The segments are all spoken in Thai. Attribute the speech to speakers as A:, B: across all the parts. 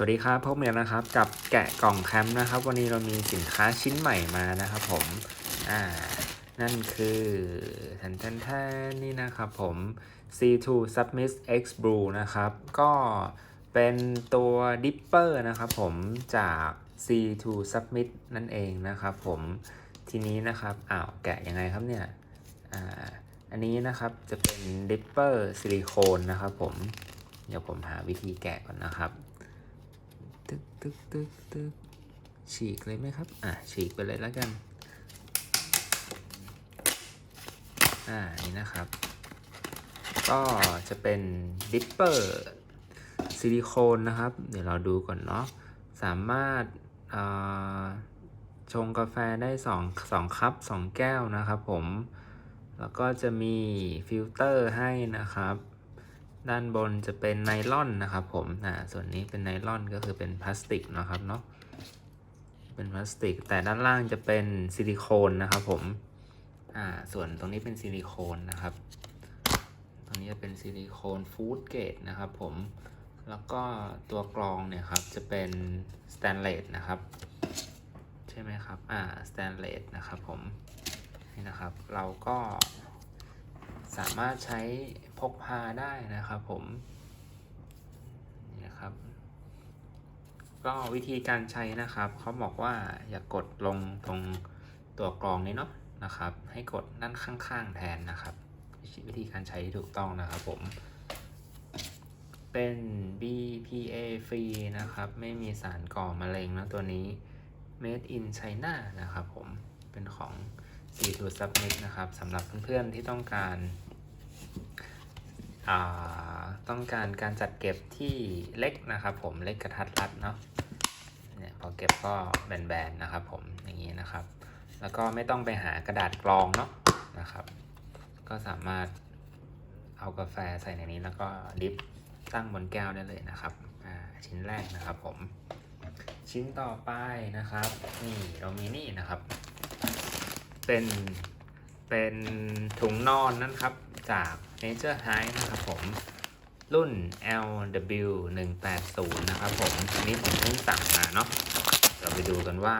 A: สวัสดีครับพบกันนะครับกับแกะกล่องแคมป์นะครับ วันนี้เรามีสินค้าชิ้นใหม่มานะครับผมอ่านั่นคือแทนแทนแทนนี่นะครับผม C2 Submit X Blue นะครับ ก็เป็นตัวดิปเปอร์นะครับผมจาก C2 Submit นั่นเองนะครับผมทีนี้นะครับอ้าวแกะยังไงครับเนี่ยอ่าอันนี้นะครับจะเป็นดิปเปอร์ซิลิโคนนะครับผม เดี๋ยวผมหาวิธีแกะก่อนนะครับ ตึกตึกตึกตึกฉีกเลยไหมครับ อะ ฉีกไปเลยแล้วกัน อ่า นี่นะครับ ก็จะเป็นดิปเปอร์ซิลิโคนนะครับ เดี๋ยวเราดูก่อนเนาะ สามารถชงกาแฟได้2 2คัพ2 แก้วนะครับผม แล้วก็จะมีฟิลเตอร์ให้นะครับ ด้านบนจะเป็นไนล่อนนะครับผมอ่าส่วนนี้เป็นไนล่อนก็คือเป็นพลาสติกนะครับเนาะเป็นพลาสติก แต่ด้านล่างจะเป็นซิลิโคนนะครับผมอ่าส่วนตรงนี้เป็นซิลิโคนนะครับ ตรงนี้จะเป็นซิลิโคนฟู้ดเกรดนะครับผมแล้วก็ตัวกรองเนี่ยครับจะเป็นสแตนเลสนะครับใช่ไหมครับอ่าสแตนเลสนะครับผมนี่นะครับเราก็ สามารถใช้พกพาได้นะครับผมนี่นะครับ ก็วิธีการใช้นะครับเขาบอกว่าอย่ากกดลงตรงตัวกรองนี้เนาะนะครับ ให้กดด้านข้าง ๆ แทนนะครับ วิธีการใช้ที่ถูกต้องนะครับผม เป็น BPA ฟรีนะครับ ไม่มีสารก่อมะเร็งนะตัวนี้ Made in China นะครับผมเป็นของ C2 Submit นะครับสำหรับเพื่อนๆที่ต้องการาต้องการการจัดเก็บที่เล็กนะครับ ผมเล็กกระทัดรัดเนาะเนี่ยพอเก็บก็แบนๆนะครับ ผมอย่างนี้นะครับ แล้วก็ไม่ต้องไปหากระดาษกรองเนาะนะครับ ก็สามารถเอากาแฟใส่ในนี้แล้วก็ดิฟตั้งบนแก้วได้เลยนะครับชิ้นแรกนะครับผม ชิ้นต่อไปนะครับ นี่เรามีนี่นะครับ เป็นเป็นถุงนอนนะครับจาก Nature High นะครับผมรุ่น LW 1 8 0 นะครับผมอันนี้ผมเพิ่งสั่งมาเนาะเราไปดูกันว่า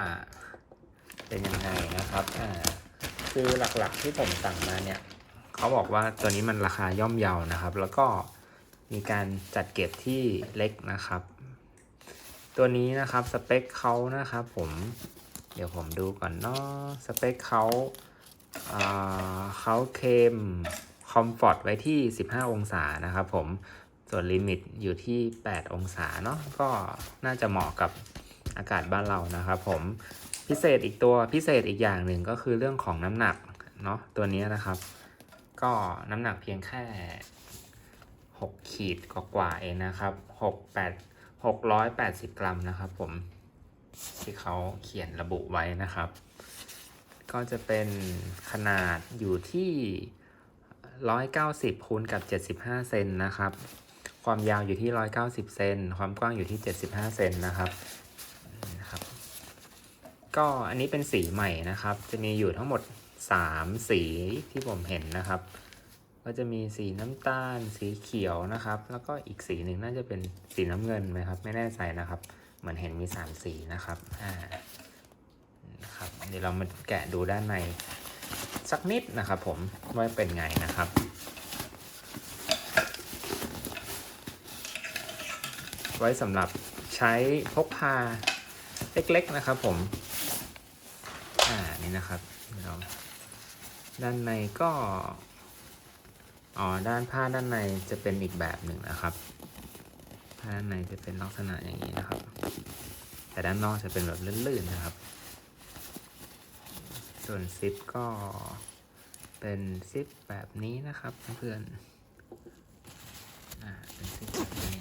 A: เป็นยังไงนะครับอ่าคือหลักๆที่ผมสั่งมาเนี่ยเขาบอกว่าตัวนี้มันราคาย่อมเยานะครับ แล้วก็มีการจัดเก็บที่เล็กนะครับ ตัวนี้นะครับสเปคเขานะครับผม เดี๋ยวผมดูก่อนเนาะสเปคเขาเขาเคมคอมฟอร์ตไว้ที่ 15 องศานะครับผม ส่วนลิมิตอยู่ที่ 8 องศาเนาะ ก็น่าจะเหมาะกับอากาศบ้านเรานะครับผม พิเศษอีกตัวพิเศษอีกอย่างหนึ่งก็คือเรื่องของน้ำหนักเนาะตัวนี้นะครับ ก็น้ำหนักเพียงแค่ 6 ขีดกว่าเองนะครับ 6 8 680 กรัมนะครับผม ที่เขาเขียนระบุไว้นะครับ ก็จะเป็นขนาดอยู่ที่ 190คูณกับ 75 เซนนะครับ ความยาวอยู่ที่ 190 เซน ความกว้างอยู่ที่ 75 เซนนะครับนะครับ ก็อันนี้เป็นสีใหม่นะครับ จะมีอยู่ทั้งหมด 3 สีที่ผมเห็นนะครับ ก็จะมีสีน้ำตาล สีเขียวนะครับ แล้วก็อีกสีหนึ่งน่าจะเป็นสีน้ำเงินไหมครับ ไม่แน่ใจนะครับ เหมือนเห็นมีสามสีนะครับอ่านะครับเดี๋ยวเรามาแกะดูด้านในสักนิดนะครับผมว่าเป็นไงนะครับไว้สำหรับใช้พกพาเล็กๆนะครับผม อ่า นี่นะครับเราด้านในก็ อ๋อ ด้านผ้าด้านในจะเป็นอีกแบบหนึ่งนะครับ้าด้านในจะเป็นลักษณะอย่างนี้นะครับ แต่ด้านนอกจะเป็นแบบลื่นๆนะครับ ส่วนซิปก็เป็นซิปแบบนี้นะครับเพื่อนอ่าเป็นซิปแบบนี้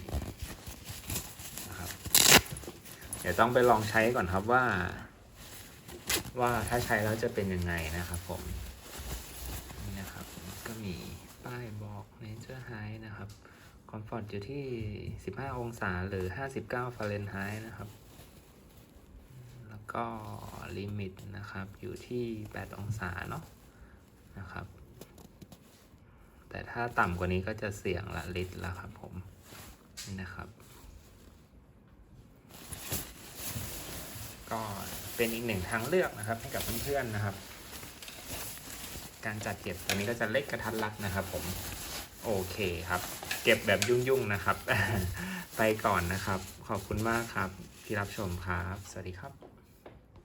A: นะครับ เดี๋ยวต้องไปลองใช้ก่อนครับว่า ว่าถ้าใช้แล้วจะเป็นยังไงนะครับผมนี่นะครับก็มีป้ายบอก Nature High นะครับ คอมฟอร์ตอยู่ที่ 15 องศาหรือ 59ฟาเรนไฮต์นะครับ แล้วก็ลิมิตนะครับอยู่ที่ 8 องศาเนาะนะครับ แต่ถ้าต่ำกว่านี้ก็จะเสี่ยงละลิตรละครับผมนี่นะครับ ก็เป็นอีกหนึ่งทางเลือกนะครับให้กับเพื่อนๆนะครับ การจัดเก็บตัวนี้ก็จะเล็กกระทัดรัดนะครับผม โอเคครับ เก็บแบบยุ่งๆนะครับ ไปก่อนนะครับ ขอบคุณมากครับที่รับชมครับ สวัสดีครับ